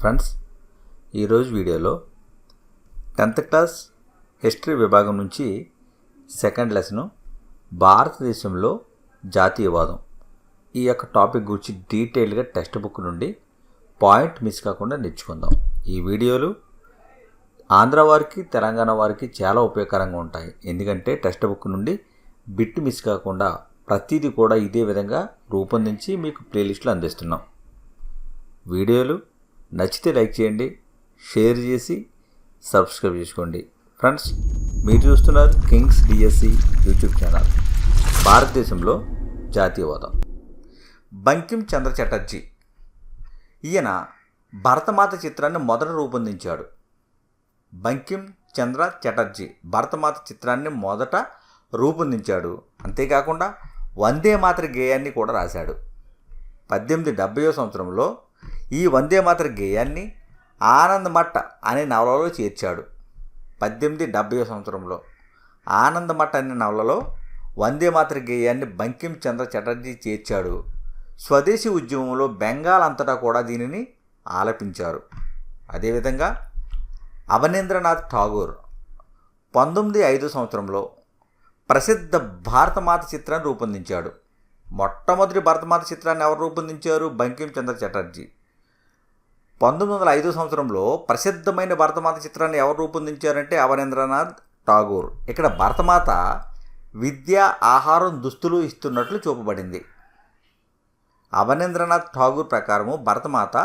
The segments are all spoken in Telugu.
ఫ్రెండ్స్ ఈరోజు వీడియోలో టెన్త్ క్లాస్ హిస్టరీ విభాగం నుంచి సెకండ్ లెసను భారతదేశంలో జాతీయవాదం ఈ యొక్క టాపిక్ గురించి డీటెయిల్గా టెక్స్ట్ బుక్ నుండి పాయింట్ మిస్ కాకుండా నేర్చుకుందాం. ఈ వీడియోలు ఆంధ్ర వారికి తెలంగాణ వారికి చాలా ఉపయోగకరంగా ఉంటాయి. ఎందుకంటే టెక్స్ట్ బుక్ నుండి బిట్ మిస్ కాకుండా ప్రతిదీ కూడా ఇదే విధంగా రూపొందించి మీకు ప్లేలిస్ట్లో అందిస్తున్నాం. వీడియోలు నచ్చితే లైక్ చేయండి షేర్ చేసి సబ్స్క్రైబ్ చేసుకోండి. ఫ్రెండ్స్ మీరు చూస్తున్నారు కింగ్స్ డిఎస్సి యూట్యూబ్ ఛానల్ భారతదేశంలో జాతీయవాదం. బంకిం చంద్ర చటర్జీ ఈయన భరతమాత చిత్రాన్ని మొదట రూపొందించాడు. బంకిం చంద్ర చటర్జీ భరతమాత చిత్రాన్ని మొదట రూపొందించాడు. అంతేకాకుండా వందే మాతృ గేయాన్ని కూడా రాశాడు. పద్దెనిమిది డెబ్బయో సంవత్సరంలో ఈ వందే మాతర గేయాన్ని ఆనందమట్ట అనే నవలలో చేర్చాడు. పద్దెనిమిది డెబ్బై సంవత్సరంలో ఆనందమట్ట అనే నవలలో వందే మాతర గేయాన్ని బంకిం చంద్ర చటర్జీ చేర్చాడు. స్వదేశీ ఉద్యమంలో బెంగాల్ అంతటా కూడా దీనిని ఆలపించారు. అదేవిధంగా అవనీంద్రనాథ్ ఠాగూర్ పంతొమ్మిది ఐదు సంవత్సరంలో ప్రసిద్ధ భారతమాత చిత్రాన్ని రూపొందించాడు. మొట్టమొదటి భారతమాత చిత్రాన్ని ఎవరు రూపొందించారు? బంకిం చంద్ర చటర్జీ. పంతొమ్మిది వందల ఐదు సంవత్సరంలో ప్రసిద్ధమైన భరతమాత చిత్రాన్ని ఎవరు రూపొందించారంటే అవనేంద్రనాథ్ ఠాగూర్. ఇక్కడ భరతమాత విద్య ఆహారం దుస్తులు ఇస్తున్నట్లు చూపబడింది. అవనేంద్రనాథ్ ఠాగూర్ ప్రకారము భరతమాత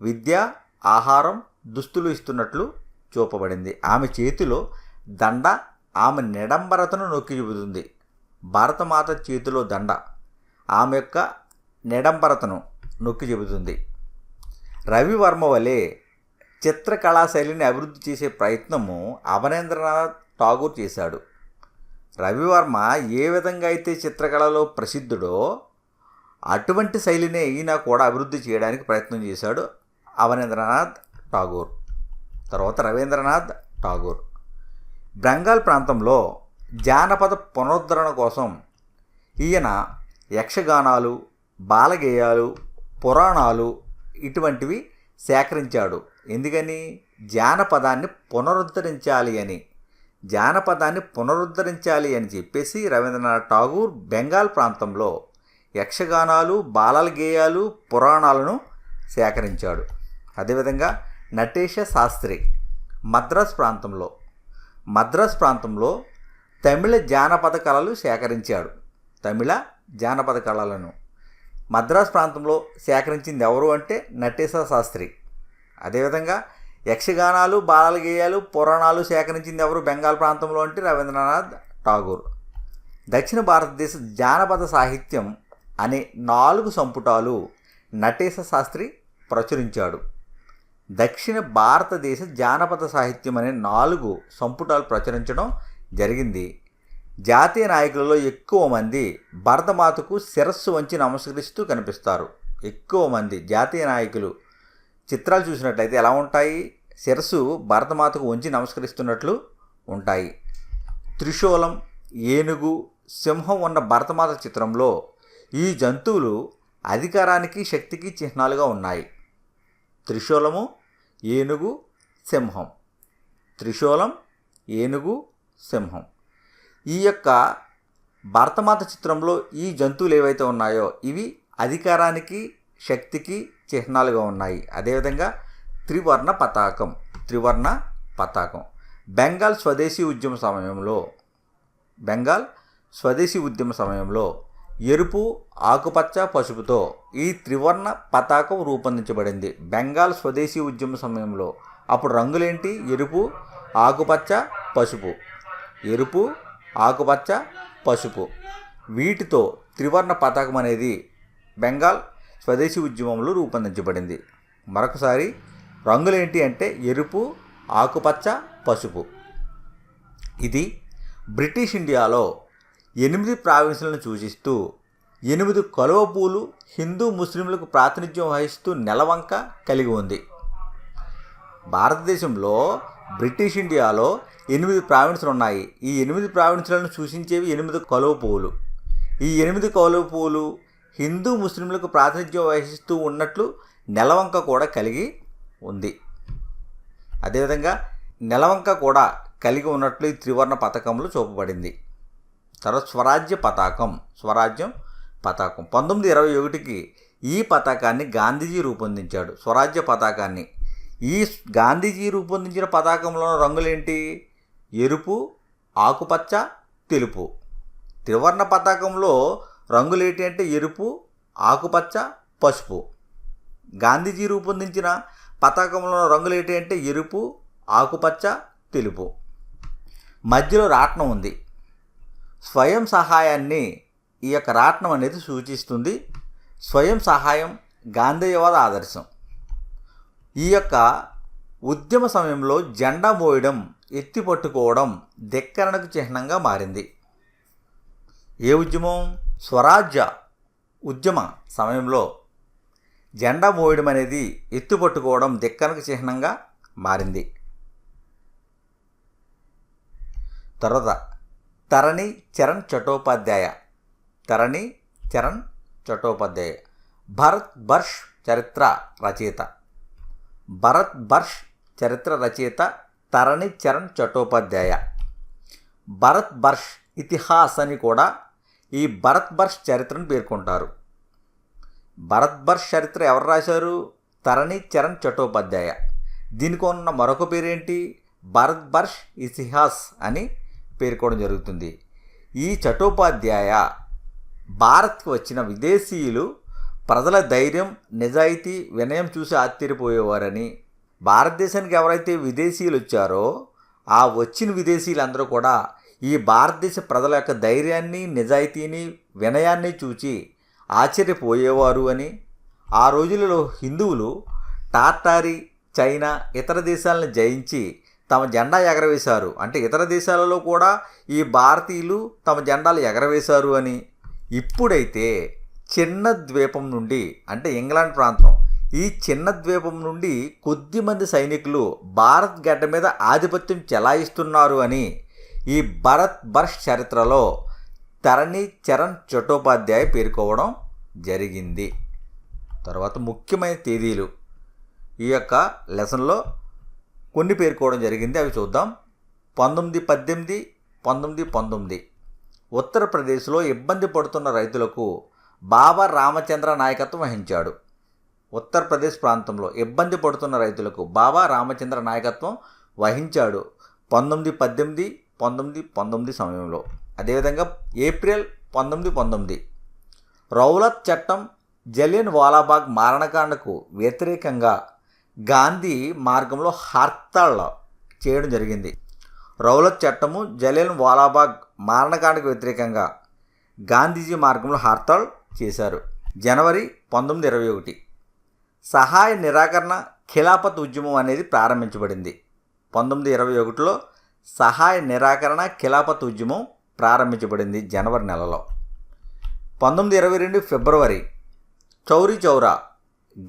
విద్య ఆహారం దుస్తులు ఇస్తున్నట్లు చూపబడింది. ఆమె చేతిలో దండ ఆమె నిడంబరతను నొక్కి చూపుతుంది. భారతమాత చేతిలో దండ ఆమె యొక్క నిడంబరతను నొక్కి చెబుతుంది రవివర్మ వలె చిత్రకళా శైలిని అభివృద్ధి చేసే ప్రయత్నము అవనేంద్రనాథ్ ఠాగూర్ చేశాడు. రవివర్మ ఏ విధంగా అయితే చిత్రకళలో ప్రసిద్ధుడో అటువంటి శైలినే ఈయన కూడా అభివృద్ధి చేయడానికి ప్రయత్నం చేశాడు అవనేంద్రనాథ్ ఠాగూర్. తర్వాత రవీంద్రనాథ్ ఠాగూర్. బెంగాల్ ప్రాంతంలో జానపద పునరుద్ధరణ కోసం ఈయన యక్షగానాలు బాలగేయాలు పురాణాలు ఇటువంటివి సేకరించాడు. ఎందుకని? జానపదాన్ని పునరుద్ధరించాలి అని. జానపదాన్ని పునరుద్ధరించాలి అని చెప్పేసి రవీంద్రనాథ్ ఠాగూర్ బెంగాల్ ప్రాంతంలో యక్షగానాలు బాలల గేయాలు పురాణాలను సేకరించాడు. అదేవిధంగా నటేష శాస్త్రి మద్రాస్ ప్రాంతంలో మద్రాస్ ప్రాంతంలో తమిళ జానపద కళలు సేకరించాడు. తమిళ జానపద కళలను. మద్రాస్ ప్రాంతంలో సేకరించింది ఎవరు అంటే నటేశ శాస్త్రి. అదేవిధంగా యక్షగానాలు బాలల గేయాలు పురాణాలు సేకరించింది ఎవరు? బెంగాల్ ప్రాంతంలో అంటే రవీంద్రనాథ్ ఠాగూర్. దక్షిణ భారతదేశ జానపద సాహిత్యం అనే నాలుగు సంపుటాలు నటేశ శాస్త్రి ప్రచురించాడు. దక్షిణ భారతదేశ జానపద సాహిత్యం అనే నాలుగు సంపుటాలు ప్రచురించడం జరిగింది. జాతీయ నాయకులలో ఎక్కువ మంది భరతమాతకు శిరస్సు వంచి నమస్కరిస్తూ కనిపిస్తారు. ఎక్కువ మంది జాతీయ నాయకులు చిత్రాలు చూసినట్లయితే ఎలా ఉంటాయి? శిరస్సు భరతమాతకు వంచి నమస్కరిస్తున్నట్లు ఉంటాయి. త్రిశూలం ఏనుగు సింహం ఉన్న భరతమాత చిత్రంలో ఈ జంతువులు అధికారానికి శక్తికి చిహ్నాలుగా ఉన్నాయి. త్రిశూలము ఏనుగు సింహం. త్రిశూలం ఏనుగు సింహం. ఈ యొక్క భరతమాత చిత్రంలో ఈ జంతువులు ఏవైతే ఉన్నాయో ఇవి అధికారానికి శక్తికి చిహ్నాలుగా ఉన్నాయి. అదేవిధంగా త్రివర్ణ పతాకం త్రివర్ణ పతాకం. బెంగాల్ స్వదేశీ ఉద్యమ సమయంలో బెంగాల్ స్వదేశీ ఉద్యమ సమయంలో ఎరుపు ఆకుపచ్చ పసుపుతో ఈ త్రివర్ణ పతాకం రూపొందించబడింది. బెంగాల్ స్వదేశీ ఉద్యమ సమయంలో అప్పుడు రంగులేంటి? ఎరుపు ఆకుపచ్చ పసుపు. ఎరుపు ఆకుపచ్చ పసుపు. వీటితో త్రివర్ణ పతాకం అనేది బెంగాల్ స్వదేశీ ఉద్యమంలో రూపొందించబడింది. మరొకసారి రంగులేంటి అంటే ఎరుపు ఆకుపచ్చ పసుపు. ఇది బ్రిటిష్ ఇండియాలో ఎనిమిది ప్రావిన్సులను సూచిస్తూ ఎనిమిది కలువ పూలు హిందూ ముస్లింలకు ప్రాతినిధ్యం వహిస్తూ నెలవంక కలిగి ఉంది. భారతదేశంలో బ్రిటిష్ ఇండియాలో ఎనిమిది ప్రావిన్సులు ఉన్నాయి ఈ ఎనిమిది ప్రావిన్సులను సూచించేవి ఎనిమిది కలువ పువ్వులు ఈ ఎనిమిది కలువ పువ్వులు హిందూ ముస్లింలకు ప్రాతినిధ్యం వహిస్తూ ఉన్నట్లు నెలవంక కూడా కలిగి ఉంది. అదేవిధంగా నెలవంక కూడా కలిగి ఉన్నట్లు ఈ త్రివర్ణ పథకంలో చూపబడింది. తర్వాత స్వరాజ్య పతాకం స్వరాజ్యం పతాకం. పంతొమ్మిది ఇరవై ఒకటికి ఈ పతాకాన్ని గాంధీజీ రూపొందించాడు. స్వరాజ్య పతాకాన్ని ఈ గాంధీజీ రూపొందించిన పతాకంలో రంగులేంటి? ఎరుపు ఆకుపచ్చ తెలుపు. త్రివర్ణ పతాకంలో రంగులేంటి అంటే ఎరుపు ఆకుపచ్చ పసుపు. గాంధీజీ రూపొందించిన పతాకంలో రంగులేంటి అంటే ఎరుపు ఆకుపచ్చ తెలుపు. మధ్యలో రాట్నం ఉంది. స్వయం సహాయాన్ని ఈ యొక్క రాట్నం అనేది సూచిస్తుంది. స్వయం సహాయం గాంధేయవాద ఆదర్శం. ఈ యొక్క ఉద్యమ సమయంలో జెండా మోయడం ఎత్తి పట్టుకోవడం ధిక్కరణకు చిహ్నంగా మారింది. ఏ ఉద్యమం? స్వరాజ్య ఉద్యమ సమయంలో జెండా మోయడం అనేది ఎత్తు పట్టుకోవడం ధిక్కరణకు చిహ్నంగా మారింది. తర్వాత తరణి చరణ్ చటోపాధ్యాయ తరణి చరణ్ చటోపాధ్యాయ భరత్ బర్ష్ చరిత్ర రచయిత. భరత్ బర్ష్ చరిత్ర రచయిత తరణి చరణ్ చటోపాధ్యాయ భరత్ బర్ష్ ఇతిహాస్ అని కూడా ఈ భరత్ బర్ష్ చరిత్రను పేర్కొంటారు. భరత్ బర్ష్ చరిత్ర ఎవరు రాశారు? తరణి చరణ్ చటోపాధ్యాయ దీనికి ఉన్న మరొక పేరేంటి? భరత్ బర్ష్ ఇతిహాస్ అని పేర్కోవడం జరుగుతుంది. ఈ చటోపాధ్యాయ భారత్కి వచ్చిన విదేశీయులు ప్రజల ధైర్యం నిజాయితీ వినయం చూసి ఆశ్చర్యపోయేవారని భారతదేశానికి ఎవరైతే విదేశీయులు వచ్చారో ఆ వచ్చిన విదేశీయులందరూ కూడా ఈ భారతదేశ ప్రజల యొక్క ధైర్యాన్ని నిజాయితీని వినయాన్ని చూచి ఆశ్చర్యపోయేవారు అని ఆ రోజులలో హిందువులు టాటారి చైనా ఇతర దేశాలను జయించి తమ జెండా ఎగరవేశారు. అంటే ఇతర దేశాలలో కూడా ఈ భారతీయులు తమ జెండాలు ఎగరవేశారు అని. ఇప్పుడైతే చిన్న ద్వీపం నుండి అంటే ఇంగ్లాండ్ ప్రాంతం ఈ చిన్న ద్వీపం నుండి కొద్దిమంది సైనికులు భారత్ గడ్డ మీద ఆధిపత్యం చెలాయిస్తున్నారు అని ఈ భరత్ బర్ష్ చరిత్రలో తరణి చరణ్ చట్టోపాధ్యాయ పేర్కోవడం జరిగింది. తర్వాత ముఖ్యమైన తేదీలు. ఈ యొక్క లెసన్లో కొన్ని పేర్కోవడం జరిగింది. అవి చూద్దాం. పంతొమ్మిది పద్దెనిమిది పంతొమ్మిది పంతొమ్మిది. ఉత్తరప్రదేశ్లో ఇబ్బంది పడుతున్న రైతులకు బాబా రామచంద్ర నాయకత్వం వహించాడు. ఉత్తరప్రదేశ్ ప్రాంతంలో ఇబ్బంది పడుతున్న రైతులకు బాబా రామచంద్ర నాయకత్వం వహించాడు. పంతొమ్మిది పద్దెనిమిది పంతొమ్మిది పంతొమ్మిది సమయంలో. అదేవిధంగా ఏప్రిల్ పంతొమ్మిది పంతొమ్మిది. రౌలత్ చట్టం జలియన్ వాలాబాగ్ మారణకాండకు వ్యతిరేకంగా గాంధీ మార్గంలో హర్తాళ్ చేయడం జరిగింది. రౌలత్ చట్టము జలియన్ వాలాబాగ్ మారణకాండకు వ్యతిరేకంగా గాంధీజీ మార్గంలో హర్తాళ్ చేశారు. జనవరి పంతొమ్మిది ఇరవై ఒకటి. సహాయ నిరాకరణ ఖిలాఫత్ ఉద్యమం అనేది ప్రారంభించబడింది. పంతొమ్మిది ఇరవై ఒకటిలో సహాయ నిరాకరణ ఖిలాఫత్ ఉద్యమం ప్రారంభించబడింది జనవరి నెలలో. పంతొమ్మిది ఇరవై రెండు ఫిబ్రవరి చౌరీ చౌరా.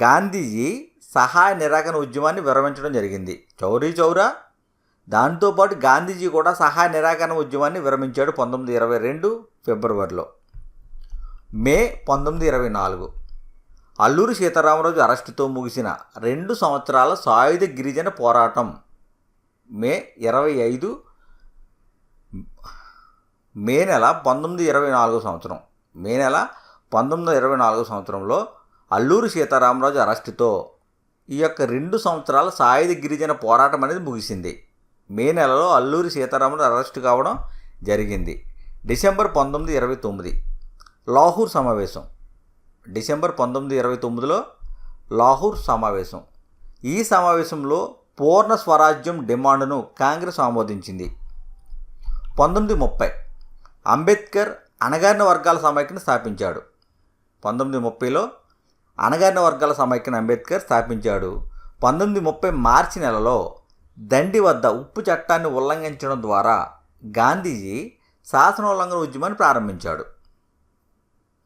గాంధీజీ సహాయ నిరాకరణ ఉద్యమాన్ని విరమించడం జరిగింది. చౌరీ చౌరా? దాంతోపాటు గాంధీజీ కూడా సహాయ నిరాకరణ ఉద్యమాన్ని విరమించాడు పంతొమ్మిది ఇరవై రెండు ఫిబ్రవరిలో. మే పంతొమ్మిది ఇరవై నాలుగు. అల్లూరి సీతారామరాజు అరెస్టుతో ముగిసిన రెండు సంవత్సరాల సాయుధ గిరిజన పోరాటం మే ఇరవై ఐదు మే నెల పంతొమ్మిది ఇరవై నాలుగో సంవత్సరం. మే నెల పంతొమ్మిది ఇరవై నాలుగో సంవత్సరంలో అల్లూరి సీతారామరాజు అరెస్టుతో ఈ యొక్క రెండు సంవత్సరాల సాయుధ గిరిజన పోరాటం అనేది ముగిసింది. మే నెలలో అల్లూరి సీతారామరాజు అరెస్టు కావడం జరిగింది. డిసెంబర్ పంతొమ్మిది ఇరవై తొమ్మిది. లాహూర్ సమావేశం. డిసెంబర్ పంతొమ్మిది ఇరవై తొమ్మిదిలో లాహూర్ సమావేశం. ఈ సమావేశంలో పూర్ణ స్వరాజ్యం డిమాండ్ను కాంగ్రెస్ ఆమోదించింది. పంతొమ్మిది ముప్పై అంబేద్కర్ అణగారిన వర్గాల సమైక్యను స్థాపించాడు. పంతొమ్మిది ముప్పైలో అణగారిన వర్గాల సమైక్యను అంబేద్కర్ స్థాపించాడు. పంతొమ్మిది ముప్పై మార్చి నెలలో దండి వద్ద ఉప్పు చట్టాన్ని ఉల్లంఘించడం ద్వారా గాంధీజీ శాసనోల్లంఘన ఉద్యమాన్ని ప్రారంభించాడు.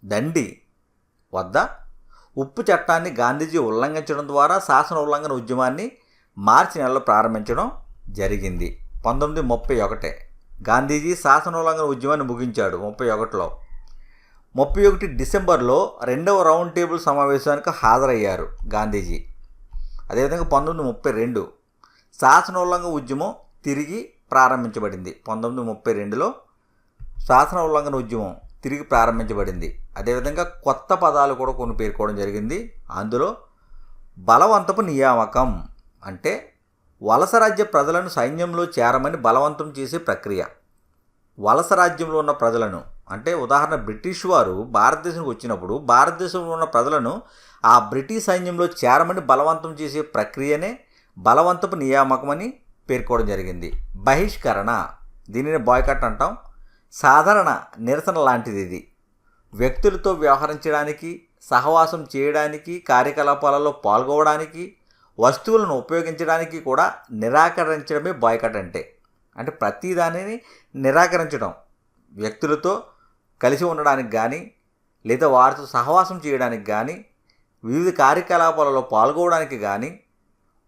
దండి. వద్ద. ఉప్పు చట్టాన్ని గాంధీజీ ఉల్లంఘించడం ద్వారా శాసన ఉల్లంఘన ఉద్యమాన్ని మార్చి నెలలో ప్రారంభించడం జరిగింది. పంతొమ్మిది ముప్పై ఒకటే. గాంధీజీ శాసనోల్లంఘన ఉద్యమాన్ని ముగించాడు ముప్పై ఒకటిలో. ముప్పై ఒకటి డిసెంబర్లో రెండవ రౌండ్ టేబుల్ సమావేశానికి హాజరయ్యారు గాంధీజీ. అదేవిధంగా పంతొమ్మిది ముప్పై రెండు శాసనోల్లంఘన ఉద్యమం తిరిగి ప్రారంభించబడింది. పంతొమ్మిది ముప్పై రెండులో శాసన ఉల్లంఘన ఉద్యమం తిరిగి ప్రారంభించబడింది. అదేవిధంగా కొత్త పదాలు కూడా కొన్ని పేర్కోవడం జరిగింది. అందులో బలవంతపు నియామకం అంటే వలస రాజ్య ప్రజలను సైన్యంలో చేరమని బలవంతం చేసే ప్రక్రియ. వలస రాజ్యంలో ఉన్న ప్రజలను అంటే ఉదాహరణ బ్రిటిష్ వారు భారతదేశానికి వచ్చినప్పుడు భారతదేశంలో ఉన్న ప్రజలను ఆ బ్రిటిష్ సైన్యంలో చేరమని బలవంతం చేసే ప్రక్రియనే బలవంతపు నియామకమని పేర్కోవడం జరిగింది. బహిష్కరణ. దీనిని బాయ్కట్ అంటాం. సాధారణ నిరసన లాంటిది ఇది. వ్యక్తులతో వ్యవహరించడానికి సహవాసం చేయడానికి కార్యకలాపాలలో పాల్గొనడానికి వస్తువులను ఉపయోగించడానికి కూడా నిరాకరించడమే బాయ్కట్ అంటే. అంటే ప్రతి దానిని నిరాకరించడం. వ్యక్తులతో కలిసి ఉండడానికి కానీ లేదా వారితో సహవాసం చేయడానికి కానీ వివిధ కార్యకలాపాలలో పాల్గొనడానికి కానీ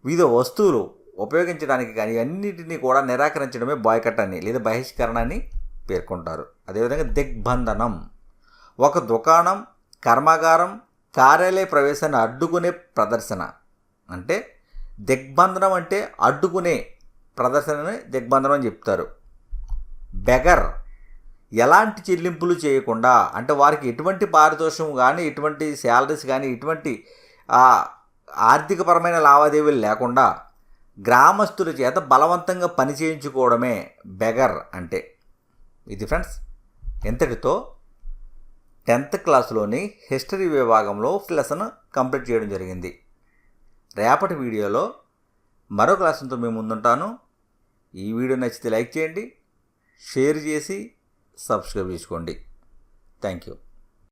వివిధ వస్తువులు ఉపయోగించడానికి కానీ అన్నిటినీ కూడా నిరాకరించడమే బాయ్కట్ అని లేదా బహిష్కరణ అని పేర్కొంటారు. అదేవిధంగా దిగ్బంధనం. ఒక దుకాణం కర్మాగారం కార్యాలయ ప్రవేశాన్ని అడ్డుకునే ప్రదర్శన. అంటే దిగ్బంధనం అంటే అడ్డుకునే ప్రదర్శనని దిగ్బంధనం అని చెప్తారు. బెగర్. ఎలాంటి చెల్లింపులు చేయకుండా అంటే వారికి ఎటువంటి పారితోషం కానీ ఎటువంటి శాలరీస్ కానీ ఎటువంటి ఆర్థికపరమైన లావాదేవీలు లేకుండా గ్రామస్తుల చేత బలవంతంగా పని చేయించుకోవడమే బెగర్ అంటే. ఇది ఫ్రెండ్స్ ఎంతటితో టెన్త్ క్లాస్లోని హిస్టరీ విభాగంలో లెసన్ కంప్లీట్ చేయడం జరిగింది. రేపటి వీడియోలో మరో క్లాసుతో మేము ముందుంటాను. ఈ వీడియో నచ్చితే లైక్ చేయండి షేర్ చేసి సబ్స్క్రైబ్ చేసుకోండి. Thank you.